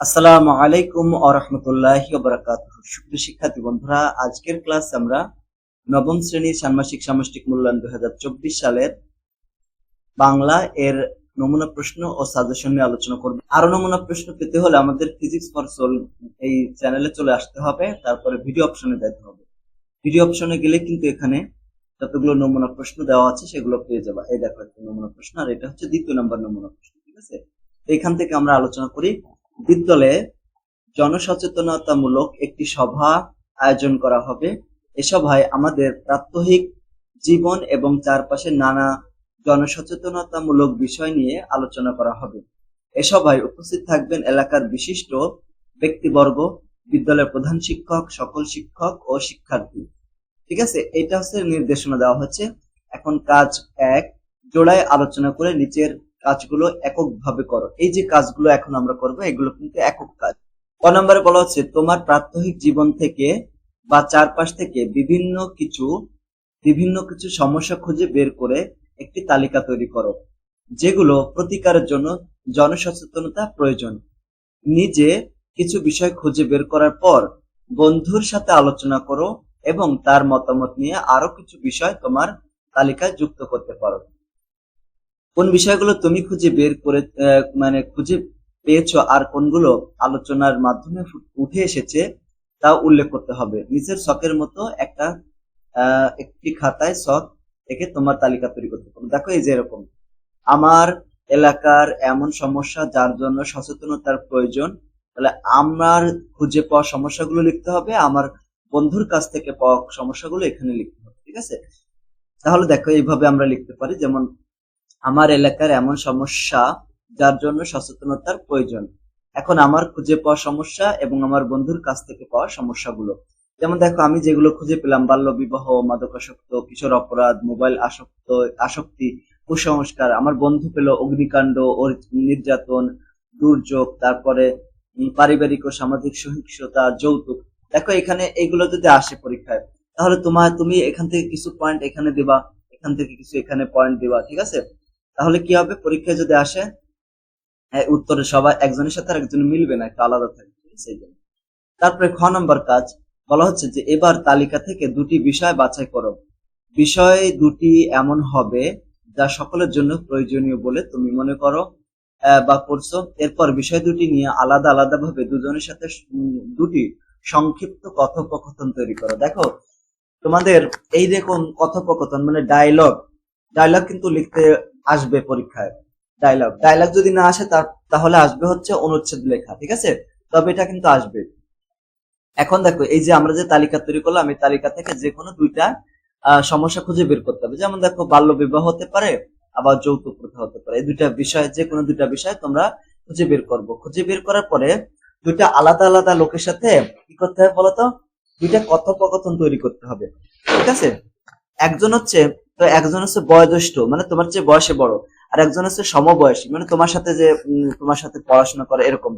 আসসালামু আলাইকুম আরহামতুল্লাহ বারাকাত সুপ্রিয় শিক্ষার্থী বন্ধুরা, আজকের ক্লাস আমরা নবম শ্রেণির ষান্মাসিক সামষ্টিক মূল্যায়ন দুই হাজার চব্বিশ সালের বাংলা এর নমুনা প্রশ্ন ও সাজেশন নিয়ে আলোচনা করব। আরও নমুনা প্রশ্ন পেতে হলে আমাদের ফিজিক্স ফর সোল এই চ্যানেলে চলে আসতে হবে, তারপরে ভিডিও অপশনে যেতে হবে। ভিডিও অপশনে গেলে কিন্তু এখানে যতগুলো নমুনা প্রশ্ন দেওয়া আছে সেগুলো পেয়ে যাবা। এই দেখো একটা নমুনা প্রশ্ন, আর এটা হচ্ছে দ্বিতীয় নম্বর নমুনা প্রশ্ন, ঠিক আছে? এখান থেকে আমরা আলোচনা করি বিদ্যালয়ে জনসচেতনতামূলক একটি সভা আয়োজন করা হবে। এ সভায় আমাদের প্রাত্যহিক জীবন এবং চারপাশের নানা জনসচেতনতামূলক বিষয় নিয়ে আলোচনা করা হবে। এ সভায় উপস্থিত থাকবেন এলাকার বিশিষ্ট ব্যক্তিবর্গ, বিদ্যালয়ের প্রধান শিক্ষক, সকল শিক্ষক ও শিক্ষার্থী। ঠিক আছে, এটা হচ্ছে নির্দেশনা দেওয়া হচ্ছে। এখন কাজ এক, জোড়ায় আলোচনা করে নিচের কাজগুলো এককভাবে করো। এই যে কাজগুলো এখন আমরা করব, এগুলো কিন্তু একক কাজ। ক নম্বরে বলা হচ্ছে, তোমার প্রাত্যহিক জীবন থেকে বা চারপাশ থেকে বিভিন্ন কিছু বিভিন্ন কিছু সমস্যা খুঁজে বের করে একটি তালিকা তৈরি করো, যেগুলো প্রতিকারের জন্য জনসচেতনতা প্রয়োজন। নিজে কিছু বিষয় খুঁজে বের করার পর বন্ধুর সাথে আলোচনা করো এবং তার মতামত নিয়ে আরও কিছু বিষয় তোমার তালিকায় যুক্ত করতে পারো। কোন বিষয়গুলো তুমি খুঁজে বের করে মানে খুঁজে পেয়েছ আর কোনগুলো আলোচনার মাধ্যমে উঠে এসেছে তা উল্লেখ করতে হবে। নিচের শখের মতো একটা একটি খাতায় শখ থেকে তোমার তালিকা তৈরি করতে হবে দেখো এই যে এরকম। আমার এলাকার এমন সমস্যা যার জন্য সচেতনতার প্রয়োজন, তাহলে আমার খুঁজে পাওয়া সমস্যাগুলো লিখতে হবে, আমার বন্ধুর কাছ থেকে পাওয়া সমস্যাগুলো এখানে লিখতে হবে, ঠিক আছে? তাহলে দেখো এইভাবে আমরা লিখতে পারি। যেমন আমার এলাকার এমন সমস্যা যার জন্য সচেতনতার প্রয়োজন। এখন আমার খুঁজে পাওয়া সমস্যা এবং আমার বন্ধুর কাছ থেকে পাওয়া সমস্যাগুলো। যেমন দেখো, আমি যেগুলো খুঁজে পেলাম বাল্য বিবাহ মাদকাসক্ত, কিশোর অপরাধ, মোবাইল আসক্ত, আসক্তি, কুসংস্কার, আমার বন্ধু পেল অগ্নিকাণ্ড নির্যাতন, দুর্যোগ, তারপরে পারিবারিক ও সামাজিক সহিংসতা, যৌতুক। দেখো, এখানে এগুলো যদি আসে পরীক্ষায়, তাহলে তোমার তুমি এখান থেকে কিছু পয়েন্ট এখানে দিবা, এখান থেকে কিছু এখানে পয়েন্ট দিবা, ঠিক আছে? তাহলে কি হবে? পরীক্ষায় যদি আসে হ্যাঁ, উত্তরে সবাই একজনের সাথে আরেকজন মিলবে না একটু আলাদা থাকবে সেই জন্য। তারপরে খ নম্বর কাজ বলা হচ্ছে যে এবার তালিকা থেকে দুটি বিষয় বাছাই করো। বিষয় দুটি এমন হবে যা সকলের জন্য প্রয়োজনীয় বলে তুমি মনে করো বা করছ। এরপর বিষয় দুটি নিয়ে আলাদা আলাদা ভাবে দুজনের সাথে দুটি সংক্ষিপ্ত কথোপকথন তৈরি করো। দেখো তোমাদের এই দেখুন কথোপকথন মানে ডায়লগ ডায়লগ কিন্তু লিখতে আসবে পরীক্ষায়। ডায়লগ ডায়লগ যদি না আসে তাহলে আসবে হচ্ছে অনুচ্ছেদ লেখা, ঠিক আছে? তবে এটা কিন্তু আসবে। এখন দেখো, এই যে আমরা যে তালিকা তৈরি করলাম, এই তালিকা থেকে যে কোনো দুইটা সমস্যা খুঁজে বের করতে হবে। যেমন দেখো, বাল্য বিবাহ হতে পারে, আবার যৌতুক প্রথা হতে পারে। এই দুইটা বিষয় যে কোনো দুইটা বিষয় তোমরা খুঁজে বের করব। খুঁজে বের করার পরে দুইটা আলাদা আলাদা লোকের সাথে কি করতে হবে বলতো? দুইটা কথোপকথন তৈরি করতে হবে, ঠিক আছে? একজন হচ্ছে তো একজন হচ্ছে বয়োজ্যেষ্ঠ মানে তোমার চেয়ে বয়সে বড়, আর একজন হচ্ছে সমবয়সী মানে তোমার সাথে যে তোমার সাথে পড়াশোনা করে এরকম।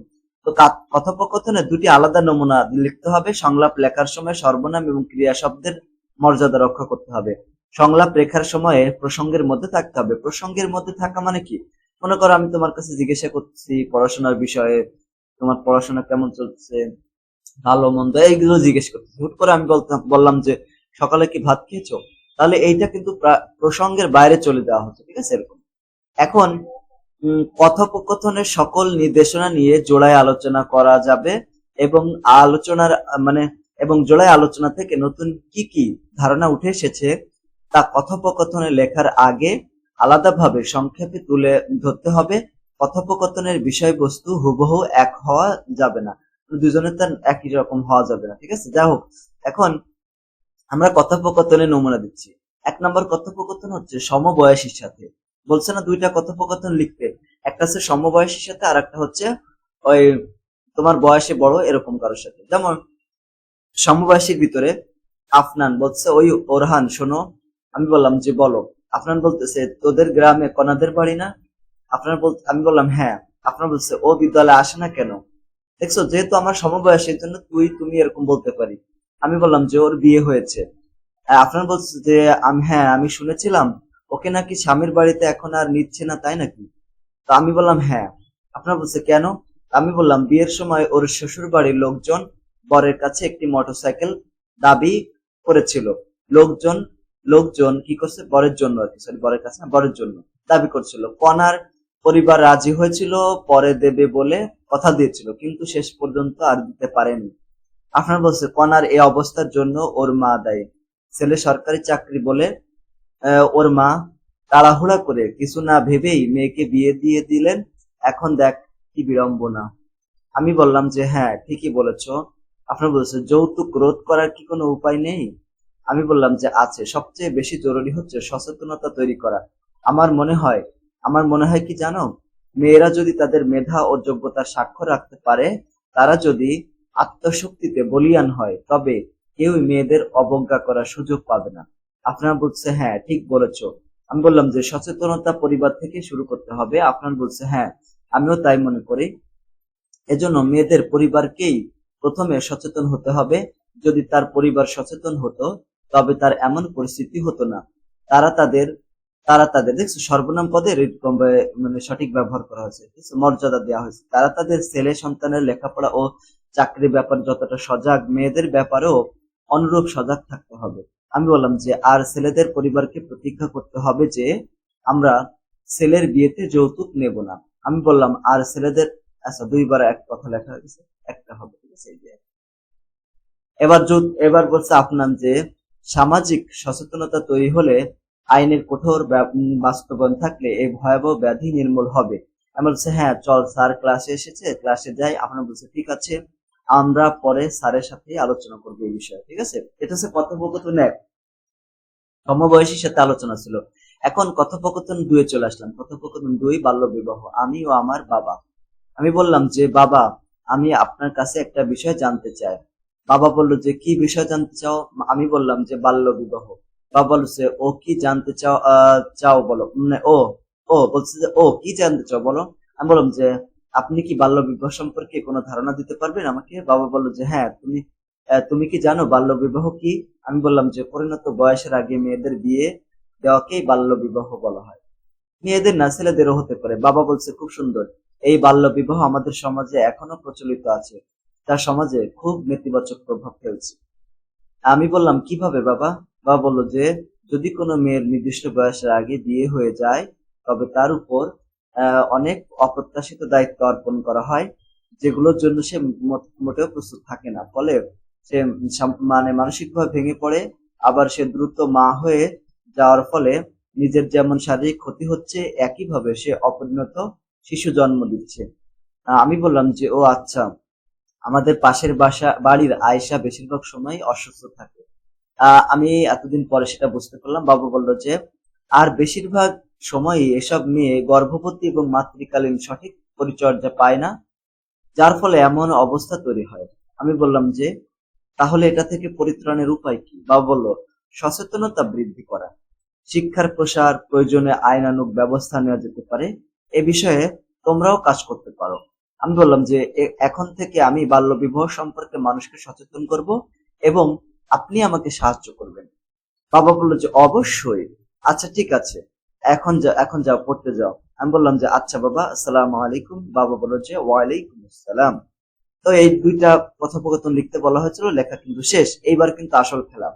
তো কথোপকথনে দুটি আলাদা নমুনা লিখতে হবে, সংলাপ লেখার সময় সর্বনাম এবং ক্রিয়া শব্দের মর্যাদা রক্ষা করতে হবে। সংলাপ লেখার সময়ে প্রসঙ্গের মধ্যে থাকতে হবে। প্রসঙ্গের মধ্যে থাকা মানে কি? মনে করো আমি তোমার কাছে জিজ্ঞাসা করছি পড়াশোনার বিষয়ে, তোমার পড়াশোনা কেমন চলছে? ভালো, মন্দ, এইগুলো জিজ্ঞেস করতেছি। হুট করে আমি বললাম যে, সকালে কি ভাত খেয়েছো? তাহলে এইটা কিন্তু প্রা- প্রসঙ্গের বাইরে চলে যাওয়া হচ্ছে, ঠিক আছে? এরকম। এখন কথোপকথনের সকল নির্দেশনা নিয়ে জোড়ায় আলোচনা করা যাবে এবং আলোচনার মানে এবং জোড়ায় আলোচনা থেকে নতুন কি কি ধারণা উঠে এসেছে তা কথোপকথনে লেখার আগে আলাদাভাবে সংক্ষেপে তুলে ধরতে হবে। কথোপকথনের বিষয়বস্তু হুবহু এক হওয়া যাবে না। দুজনের তার একই রকম হওয়া যাবে না, ঠিক আছে? যাই হোক, এখন আমরা কথোপকথনের নমুনা দিচ্ছি। এক নম্বর কথোপকথন হচ্ছে সমবয়সীর সাথে। বলছে না দুইটা কথোপকথন লিখতে একটা হচ্ছে সমবয়সীর সাথে আর একটা হচ্ছে ওই তোমার বয়সে বড় এরকম কারোর সাথে। যেমন সমবয়সীর ভিতরে আফনান বলছে, ওই ওরহান, শোনো, আমি বললাম যে বলো। আফনান বলতেছে, তোদের গ্রামে কনাদের বাড়ি না? আপনার বল, আমি বললাম হ্যাঁ। আপনার বলছে, ও বিদ্যালয়ে আসে না কেন? দেখছ, যেহেতু আমার সমবয়সী এর জন্য তুই, তুমি এরকম বলতে পারি। আমি বললাম যে ওর বিয়ে হয়েছে। আপনার বলছে যে, আমি হ্যাঁ আমি শুনেছিলাম, ওকে নাকি স্বামীর বাড়িতে এখন আর নিচ্ছে না, তাই নাকি? তো আমি বললাম হ্যাঁ। আপনার বলছে, কেন? আমি বললাম, বিয়ের সময় ওর শ্বশুর বাড়ির লোকজন বরের কাছে একটি মোটরসাইকেল দাবি করেছিল। লোকজন লোকজন কি করছে? বরের জন্য আর কি সরি বরের কাছে না, বরের জন্য দাবি করছিল। কনার পরিবার রাজি হয়েছিল, পরে দেবে বলে কথা দিয়েছিল, কিন্তু শেষ পর্যন্ত আর দিতে পারেনি। আপনার বলছে কনার এই অবস্থার জন্য ওর মা দায়ী। ছেলে সরকারি চাকরি বলে ওর মা তাড়াহুড়া করে কিছু না ভেবেই মেয়েকে বিয়ে দিয়ে দিলেন। এখন দেখ কি বিড়ম্বনা। আমি বললাম যে হ্যাঁ ঠিকই বলেছ। আপনার বলছে, যৌতুক রোধ করার কি কোনো উপায় নেই? আমি বললাম যে, আছে। সবচেয়ে বেশি জরুরি হচ্ছে সচেতনতা তৈরি করা। আমার মনে হয়, আমার মনে হয় কি জানো? মেয়েরা যদি তাদের মেধা ও যোগ্যতার স্বাক্ষর রাখতে পারে, তারা যদি আত্মশক্তিতে বলিয়ান হয়, তবে কেউই মেয়েদের অবজ্ঞা করার সুযোগ পাবে না। আপনার বলছে হ্যাঁ ঠিক বলেছ। আমি বললাম যে, সচেতনতা পরিবার থেকে শুরু করতে হবে। আপনার বলছে হ্যাঁ আমিও তাই মনে করি। এজন্য মেয়েদের পরিবারকেই প্রথমে সচেতন হতে হবে। যদি তার পরিবার সচেতন হতো, তবে তার এমন পরিস্থিতি হতো না। তারা তাদের তারা তাদের, দেখছ, সর্বনাম পদে মানে সঠিক ব্যবহার করা হয়েছে। মর্যাদা দেওয়া হয়েছে। তারা তাদের ছেলে সন্তানের লেখাপড়া ও চাকরি ব্যাপার যতটা সজাগ, মেয়েদের ব্যাপারেও অনুরূপ সজাগ থাকতে হবে। আমি বললাম যে, আর ছেলেদের পরিবারকে প্রতিজ্ঞা করতে হবে যে, আমরা ছেলের বিয়েতে যৌতুক নেব না। আমি বললাম, আর ছেলেদের আচ্ছা দুইবার এক কথা লেখা হয়েছে, একটা হবে, ঠিক আছে এবার এবার বলছে আপনার যে, সামাজিক সচেতনতা তৈরি হলে আইনের কঠোর বাস্তবায়ন থাকলে এই ভয়াবহ ব্যাধি নির্মূল হবে। আমি বলছে হ্যাঁ চল, স্যার ক্লাসে এসেছে ক্লাসে যাই। আপনার বলছে, ঠিক আছে। আমরা পরে স্যারের সাথে আলোচনা করব এই বিষয়ে, ঠিক আছে? এটা হচ্ছে কথোপকথন এক। সমবয়সীর সাথে আলোচনা ছিল। এখন কথোপকথন দুয়ে চলে আসলাম। কথোপকথন দুই বাল্য বিবাহ আমি ও আমার বাবা। আমি বললাম যে, বাবা, আমি আপনার কাছে একটা বিষয় জানতে চাই। বাবা বলল যে, কি বিষয় জানতে চাও? আমি বললাম যে বাল্য বিবাহ বাবা বলছে ও কি জানতে চাও চাও বলো। মানে ও ও। বলছে যে, ও, কি জানতে চাও বলো? আমি বললাম যে আপনি কি বাল্য বিবাহ সম্পর্কে কোনো ধারণা দিতে পারবেন আমাকে? বাবা বলল যে হ্যাঁ তুমি তুমি কি জানো বাল্য বিবাহ কি? আমি বললাম যে পরিণত বয়সের আগে মেয়েদের বিয়ে দেওয়াকেই বাল্য বিবাহ বলা হয়। মেয়েদের না, ছেলেদেরও হতে পারে। বাবা বলছে, খুব সুন্দর। এই বাল্য বিবাহ আমাদের সমাজে এখনও প্রচলিত আছে। তা সমাজে খুব নেতিবাচক প্রভাব ফেলছে। আমি বললাম, কীভাবে বাবা? বাবা বলল যে, যদি কোনো মেয়ের নির্দিষ্ট বয়সের আগে বিয়ে হয়ে যায়, তবে তার উপর অনেক অপ্রত্যাশিত দায়িত্ব অর্পণ করা হয়, যেগুলোর জন্য সে মোটেও প্রস্তুত থাকে না। ফলে সে মানে মানসিকভাবে ভেঙে পড়ে, আবার সে দ্রুত মা হয়ে যাওয়ার ফলে নিজের যেমন শারীরিক ক্ষতি হচ্ছে, একইভাবে সে অপরিণত শিশু জন্ম দিচ্ছে আমি বললাম যে, ও আচ্ছা আমাদের পাশের বাসা বাড়ির আয়সা বেশিরভাগ সময় অসুস্থ থাকে। আমি এতদিন পরে সেটা বুঝতে পারলাম। বাবু বলল যে আর বেশিরভাগ সময়ই এসব মেয়ে গর্ভবতী এবং মাতৃকালীন সঠিক পরিচর্যা পায় না, যার ফলে এমন অবস্থা তৈরি হয়। আমি বললাম যে, তাহলে এটা থেকে পরিত্রাণের উপায় কি? বাবা বলল, সচেতনতা বৃদ্ধি করা। শিক্ষার প্রসার, প্রয়োজনে আইনানুগ ব্যবস্থা নেওয়া যেতে পারে। এ বিষয়ে তোমরাও কাজ করতে পারো। আমি বললাম যে এখন থেকে আমি বাল্য বিবাহ সম্পর্কে মানুষকে সচেতন করব এবং আপনি আমাকে সাহায্য করবেন। বাবা বলল যে, অবশ্যই। আচ্ছা ঠিক আছে। এখন যা, এখন যাও, পড়তে যাও। আমি বললাম যে আচ্ছা বাবা, আসসালামু আলাইকুম। বাবা বলল যে, ওয়ালাইকুম আসসালাম। তো এই দুইটা কথোপকথন লিখতে বলা হয়েছিল, লেখা কিন্তু শেষ। এইবার কিন্তু আসল খেলা।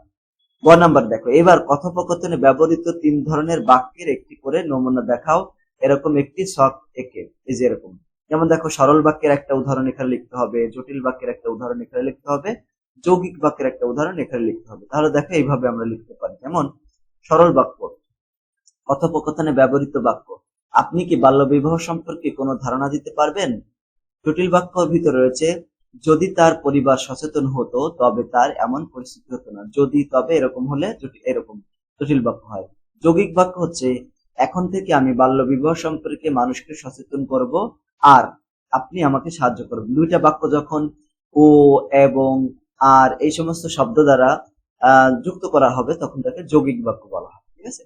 গ নাম্বার দেখো, এবার কথোপকথনে ব্যবহৃত তিন ধরনের বাক্যের একটি করে নমুনা দেখাও। এরকম একটি শখ একে। এই যে এরকম। যেমন দেখো, সরল বাক্যের একটা উদাহরণ এখানে লিখতে হবে, জটিল বাক্যের একটা উদাহরণ এখানে লিখতে হবে, যৌগিক বাক্যের একটা উদাহরণ এখানে লিখতে হবে। তাহলে দেখো, এইভাবে আমরা লিখতে পারি। যেমন, সরল বাক্য। কথোপকথনে ব্যবহৃত বাক্য। আপনি কি বাল্য বিবাহ সম্পর্কে কোনো ধারণা দিতে পারবেন? জটিল বাক্যর ভিতরে রয়েছে, যদি তার পরিবার সচেতন হতো, তবে তার এমন পরিস্থিতি হতো না। যদি, তবে এরকম হলে এরকম জটিল বাক্য হয়। যৌগিক বাক্য হচ্ছে, এখন থেকে আমি বাল্য বিবাহ সম্পর্কে মানুষকে সচেতন করব, আর আপনি আমাকে সাহায্য করবেন। দুইটা বাক্য যখন ও, এবং, আর এই সমস্ত শব্দ দ্বারা যুক্ত করা হবে, তখন তাকে যৌগিক বাক্য বলা হয়। ঠিক আছে?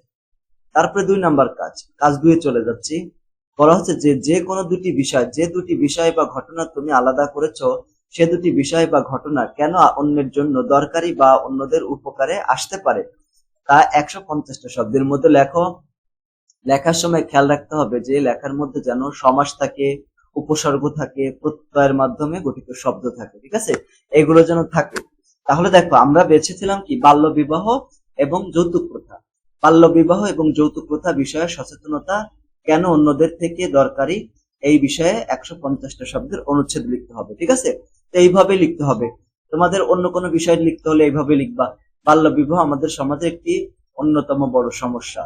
তারপরে দুই নাম্বার কাজ কাজ দুয়ে চলে যাচ্ছি। বলা হচ্ছে যে যে কোনো দুটি বিষয়, যে দুটি বিষয় বা ঘটনা তুমি আলাদা করেছ, সে দুটি বিষয় বা ঘটনা কেন অন্যের জন্য দরকারি বা অন্যদের উপকারে আসতে পারে? তা একশো পঞ্চাশটা শব্দের মধ্যে লেখো। লেখার সময় খেয়াল রাখতে হবে যে লেখার মধ্যে যেন সমাস থাকে, উপসর্গ থাকে, প্রত্যয়ের মাধ্যমে গঠিত শব্দ থাকে, ঠিক আছে? এগুলো যেন থাকে। তাহলে দেখো, আমরা বেছেছিলাম কি? বাল্য বিবাহ এবং যৌতুক প্রথা। বাল্য বিবাহ এবং যৌতুক প্রথা বিষয়ে সচেতনতা কেন অন্যদের থেকে দরকারি, এই বিষয়ে একশো পঞ্চাশটা শব্দের অনুচ্ছেদ লিখতে হবে, ঠিক আছে? তো এইভাবে লিখতে হবে। তোমাদের অন্য কোনো বিষয় লিখতে হলে এইভাবে লিখবা। বাল্য বিবাহ আমাদের সমাজে একটি অন্যতম বড় সমস্যা।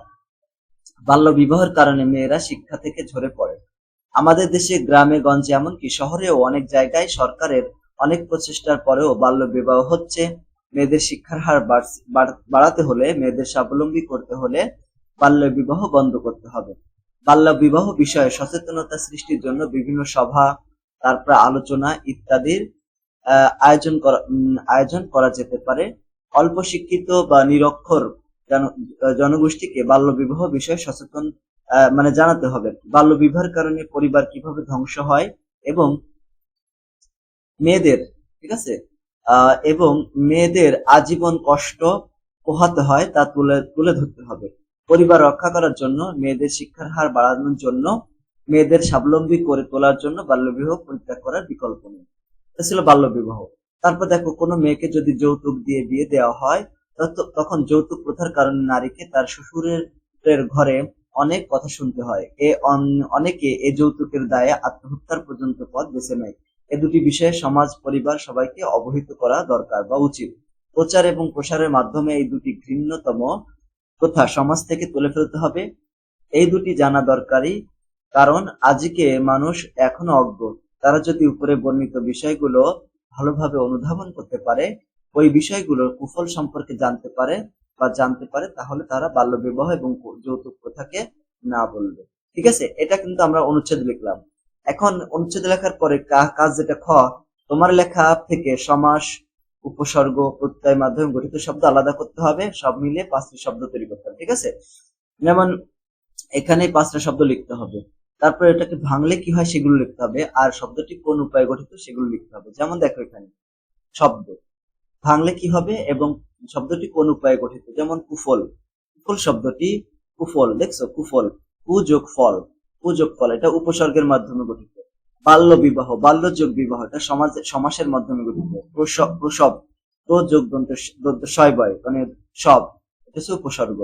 বাল্য বিবাহের কারণে মেয়েরা শিক্ষা থেকে ঝরে পড়ে। আমাদের দেশে, গ্রামে, গঞ্জে, এমনকি শহরেও অনেক জায়গায় সরকারের অনেক প্রচেষ্টার পরেও বাল্য বিবাহ হচ্ছে। মেয়েদের শিক্ষার হার বাড়াতে হলে মেয়েদের স্বাবলম্বী করতে হলে বাল্য বিবাহ বন্ধ করতে হবে। বাল্য বিবাহ বিষয়ে সচেতনতা সৃষ্টির জন্য বিভিন্ন সভা, তারপর আলোচনা ইত্যাদির আয়োজন করা আয়োজন করা যেতে পারে। অল্প শিক্ষিত বা নিরক্ষর জন- জনগোষ্ঠীকে বাল্য বিবাহ বিষয়ে সচেতন মানে জানাতে হবে। বাল্য বিবাহের কারণে পরিবার কীভাবে ধ্বংস হয় এবং মেয়েদের, ঠিক আছে? এবং মেয়েদের আজীবন কষ্ট পোহাতে হয়, তা তুলে তুলে ধরতে হবে। পরিবার রক্ষা করার জন্য, মেয়েদের শিক্ষার হার বাড়ানোর জন্য, মেয়েদের স্বাবলম্বী করে তোলার জন্য বাল্যবিবাহ পরিত্যাগ করার বিকল্প নেই। এটা ছিল বাল্যবিবাহ। তারপর দেখো, কোনো মেয়েকে যদি যৌতুক দিয়ে বিয়ে দেওয়া হয় তখন যৌতুক প্রথার কারণে নারীকে তার শ্বশুরের ঘরে অনেক কথা শুনতে হয়। এ অন- অনেকে এ যৌতুকের দায়ে আত্মহত্যার পর্যন্ত পথ বেছে নেয়। এ দুটি বিষয়ে সমাজ, পরিবার সবাইকে অবহিত করা দরকার বা উচিত। প্রচার এবং প্রসারের মাধ্যমে এই দুটি ঘৃণ্যতম প্রথা সমাজ থেকে তুলে ফেলতে হবে। এই দুটি জানা দরকারি কারণ আজকে মানুষ এখনও অজ্ঞ। তারা যদি উপরে বর্ণিত বিষয়গুলো ভালোভাবে অনুধাবন করতে পারে, ওই বিষয়গুলোর কুফল সম্পর্কে জানতে পারে বা জানতে পারে, তাহলে তারা বাল্য বিবাহ এবং যৌতুক প্রথাকে না বলবে। ঠিক আছে? এটা কিন্তু আমরা অনুচ্ছেদ লিখলাম। এখন অনুচ্ছেদ লেখার পরে কা- কাজ যেটা খ, তোমার লেখা থেকে সমাস, উপসর্গ, প্রত্যয়, মাধ্যমে গঠিত শব্দ আলাদা করতে হবে, সব মিলিয়ে পাঁচটি শব্দ তৈরি করতে হবে, ঠিক আছে? যেমন এখানে পাঁচটা শব্দ লিখতে হবে, তারপরে এটাকে ভাঙলে কি হয় সেগুলো লিখতে হবে, আর শব্দটি কোন উপায়ে গঠিত সেগুলো লিখতে হবে, যেমন দেখো এখানে, শব্দ, ভাঙলে কি হবে এবং শব্দটি কোন উপায়ে গঠিত, যেমন কুফল কুফল শব্দটি কুফল, দেখছ? কুফল কুযোগ ফল কুযোগ ফল এটা উপসর্গের মাধ্যমে গঠিত। বাল্য বিবাহ বাল্য যোগ বিবাহ, এটা সমাজ, সমাসের মাধ্যমে গঠিত। প্রসব প্রসব, প্রযোগ দন্ত দন্ত শয়বয় মানে সব, এটা হচ্ছে উপসর্গ।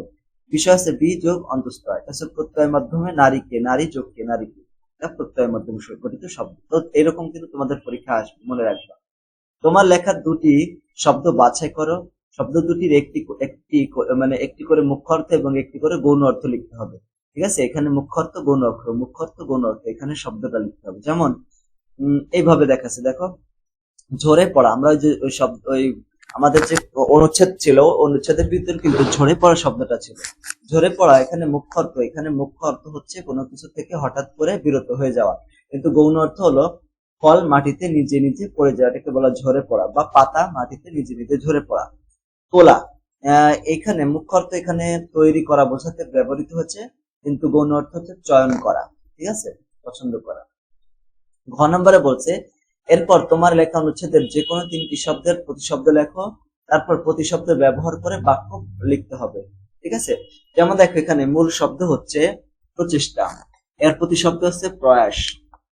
বিষয় আছে বি যোগ অন্তস্থ এটা হচ্ছে প্রত্যয়ের মাধ্যমে নারীকে নারী যোগকে নারীকে, এটা প্রত্যয়ের মাধ্যমে গঠিত শব্দ। তো এরকম কিন্তু তোমাদের পরীক্ষা আসবে মনে রাখবা। তোমার লেখার দুটি শব্দ বাছাই করো। শব্দ দুটির একটি একটি মানে একটি করে মুখ্য অর্থ এবং একটি করে গৌণ অর্থ লিখতে হবে। ঠিক আছে? এখানে মুখ্য অর্থ গৌণ অর্থ মুখ্য অর্থ গৌণ অর্থ এখানে শব্দটা লিখতে হবে। যেমন এইভাবে দেখাচ্ছে, দেখো। ঝরে পড়া। আমরা যে, ওই শব্দ, ওই আমাদের যে অনুচ্ছেদ ছিল, অনুচ্ছেদের ভিতরে কিন্তু ঝরে পড়া শব্দটা ছিল। ঝরে পড়া, এখানে মুখ্য অর্থ এখানে মুখ্য অর্থ হচ্ছে কোনো কিছু থেকে হঠাৎ করে বিরত হয়ে যাওয়া। কিন্তু গৌণ অর্থ হলো ফল মাটিতে নিজে নিজে পড়ে যাওয়া। এটাকে বলা ঝরে পড়া বা পাতা মাটিতে নিজে নিজে ঝরে পড়া। তোলা এখানে মুখ্য অর্থ এখানে তৈরি করা বোঝাতে ব্যবহৃত হচ্ছে কিন্তু গৌণ অর্থ হচ্ছে চয়ন করা, ঠিক আছে? পছন্দ করা। ঘ নম্বরে বলছে, এরপর তোমার লেখা অনুচ্ছেদের যে কোনো তিনটি শব্দের প্রতিশব্দ লেখো, তারপর প্রতিশব্দ ব্যবহার করে বাক্য লিখতে হবে। ঠিক আছে? যেমন দেখো এখানে মূল শব্দ হচ্ছে প্রচেষ্টা, এর প্রতিশব্দ হচ্ছে প্রয়াস।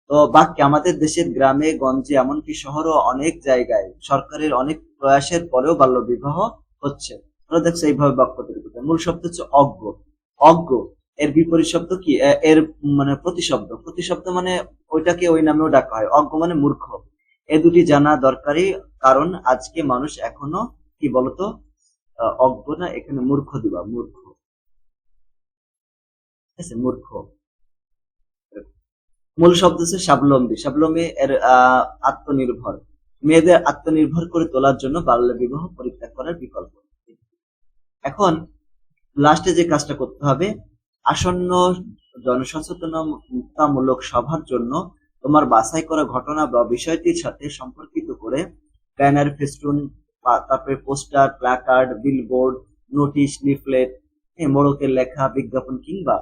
তো বাক্যে আমাদের দেশের গ্রামে, গঞ্জে, এমনকি শহরও অনেক জায়গায় সরকারের অনেক প্রয়াসের পরেও বাল্য বিবাহ হচ্ছে দেখছ এইভাবে বাক্য তৈরি করতে। মূল শব্দ হচ্ছে অজ্ঞ। অজ্ঞ এর বিপরীত শব্দ কি? এর মানে প্রতিশব্দ। প্রতিশব্দ মানে ওইটাকে ওই নামেও ডাকা হয়। অজ্ঞ মানে মূর্খ। এ দুটি জানা দরকারি কারণ আজকে মানুষ এখনও কি বলতো? অজ্ঞ না, এখানে মূর্খ দিবা, মূর্খ। মূর্খ। মূল শব্দ হচ্ছে স্বাবলম্বী। স্বাবলম্বী এর আত্মনির্ভর। মেয়েদের আত্মনির্ভর করে তোলার জন্য বাল্য বিবাহ পরিত্যাগ করার বিকল্প। এখন লাস্টে যে কাজটা করতে হবে আসন্ন জনসচেতনতামূলক সভার জন্য তোমার বাছাই করা ঘটনা বা বিষয়টির সাথে সম্পর্কিত করে ব্যানার, ফেস্টুন তারপরে poster, placard, billboard, notice, leaflet মোড়কের লেখা, বিজ্ঞাপন কিংবা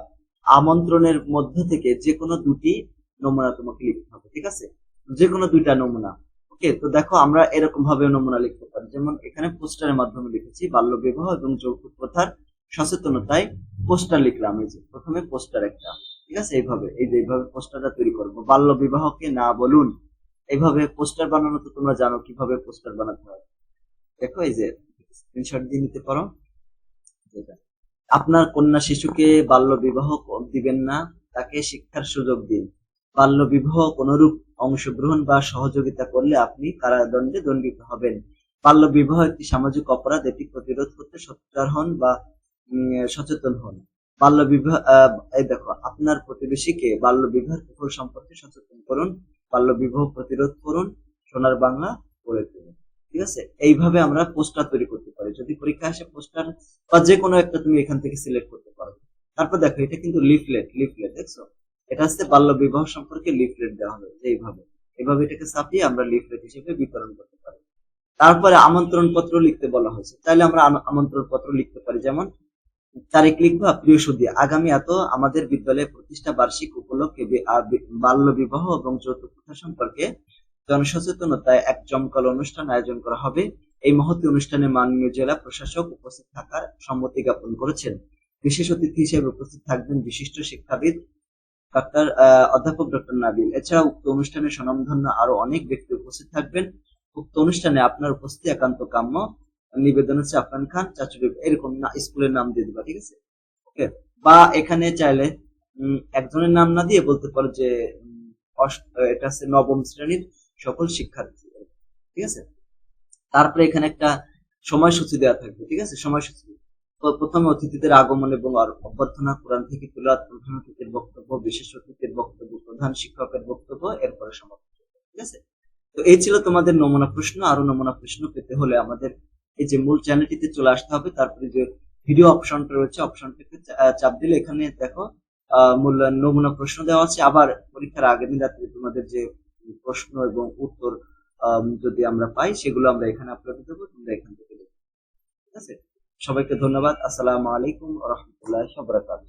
আমন্ত্রণের মধ্য থেকে যে কোনো দুটি নমুনা তোমাকে লিখতে হবে, ঠিক আছে? যে কোনো দুইটা নমুনা, ওকে? তো দেখো, আমরা এরকম ভাবে নমুনা লিখতে পারি। যেমন এখানে পোস্টারের মাধ্যমে লিখেছি, বাল্য বিবাহ এবং যৌতুক প্রথার সচেতনতায় পোস্টার লিখলাম, এই যে প্রথমে পোস্টার একটা, ঠিক আছে? এইভাবে, এই যে এইভাবে পোস্টারটা তৈরি করব। বাল্য বিবাহকে না বলুন, এইভাবে পোস্টার বানানো তো তোমরা জানো কীভাবে পোস্টার বানাতে হয়। দেখো এই যে স্ক্রিনশট দিয়ে নিতে পারো। আপনার কন্যা শিশুকে বাল্য বিবাহ দিবেন না, তাকে শিক্ষার সুযোগ দিন। বাল্য বিবাহ কোনরূপ অংশগ্রহণ বা সহযোগিতা করলে আপনি কারাদণ্ডে দণ্ডিত হবেন। বাল্য বিবাহ একটি সামাজিক অপরাধ, এটি প্রতিরোধ করতে সোচ্চার হন বা সচেতন হন। বাল্য বিবাহ এই দেখো, আপনার প্রতিবেশীকে বাল্য বিবাহের কুফল সম্পর্কে সচেতন করুন, বাল্য বিবাহ প্রতিরোধ করুন, সোনার বাংলা গড়ে তুলুন ঠিক আছে? এইভাবে আমরা পোস্টার তৈরি করতে পারি। যদি পরীক্ষা আসে পোস্টার বা যে কোনো একটা তুমি এখান থেকে সিলেক্ট করতে পারো। তারপর দেখো, এটা কিন্তু লিফলেট লিফলেট, দেখছ? এটা হচ্ছে বাল্য বিবাহ সম্পর্কে লিফলেট দেওয়া হবে যে এইভাবে। এভাবে এটাকে ছাপিয়ে আমরা লিফলেট হিসেবে বিতরণ করতে পারি। তারপরে আমন্ত্রণ পত্র লিখতে বলা হয়েছে। তাহলে আমরা আমন্ত্রণ পত্র লিখতে পারি। যেমন তারিখ লিখবা প্রিয় সুদী, আগামী এত আমাদের বিদ্যালয়ে প্রতিষ্ঠা বার্ষিক উপলক্ষে বি- বি- বাল্য বিবাহ এবং যৌতুক প্রথা সম্পর্কে জনসচেতনতায় এক জমকালো অনুষ্ঠান আয়োজন করা হবে। এই মহতী অনুষ্ঠানে মাননীয় জেলা প্রশাসক উপস্থিত থাকার সম্মতি জ্ঞাপন করেছেন। বিশেষ অতিথি হিসেবে উপস্থিত থাকবেন বিশিষ্ট শিক্ষাবিদ ডাক্তার অধ্যাপক ডক্টর নাবিল। এছাড়া উক্ত অনুষ্ঠানে স্বনামধন্য আরও অনেক ব্যক্তি উপস্থিত থাকবেন। উক্ত অনুষ্ঠানে আপনার উপস্থিতি একান্ত কাম্য। নিবেদন হচ্ছে আফরান খান চাচুরি এরকম না, স্কুলের নাম দিয়ে দিবা, ঠিক আছে? ওকে বা এখানে চাইলে একজনের নাম না দিয়ে বলতে পারো যে এটা হচ্ছে নবম শ্রেণির সকল শিক্ষার্থী, ঠিক আছে? তারপরে এখানে একটা সময়সূচি দেওয়া থাকবে, ঠিক আছে? সময়সূচি। প্রথমে অতিথিদের আগমন এবং অভ্যর্থনা, কোরআন থেকে তুলাত প্রধান অতিথির বক্তব্য, বিশেষ অতিথির বক্তব্য, প্রধান শিক্ষকের বক্তব্য, এরপরে সমাপ্ত, ঠিক আছে? তো এই ছিল তোমাদের নমুনা প্রশ্ন, আরও নমুনা প্রশ্ন পেতে হলে আমাদের এই যে মূল চ্যানেলটিতে চলে আসতে হবে, তারপরে যে ভিডিও অপশনটা রয়েছে অপশনটিতে চা- চাপ দিলে এখানে দেখো মূল্যায়ন নমুনা প্রশ্ন দেওয়া আছে। আবার পরীক্ষার আগের দিন রাত্রে তোমাদের যে প্রশ্ন এবং উত্তর যদি আমরা পাই, সেগুলো আমরা এখানে আপলোড দেবো তোমরা এখান থেকে ঠিক আছে? সবাইকে ধন্যবাদ। আসসালামু আলাইকুম রহমতুল্লাহ বরকাত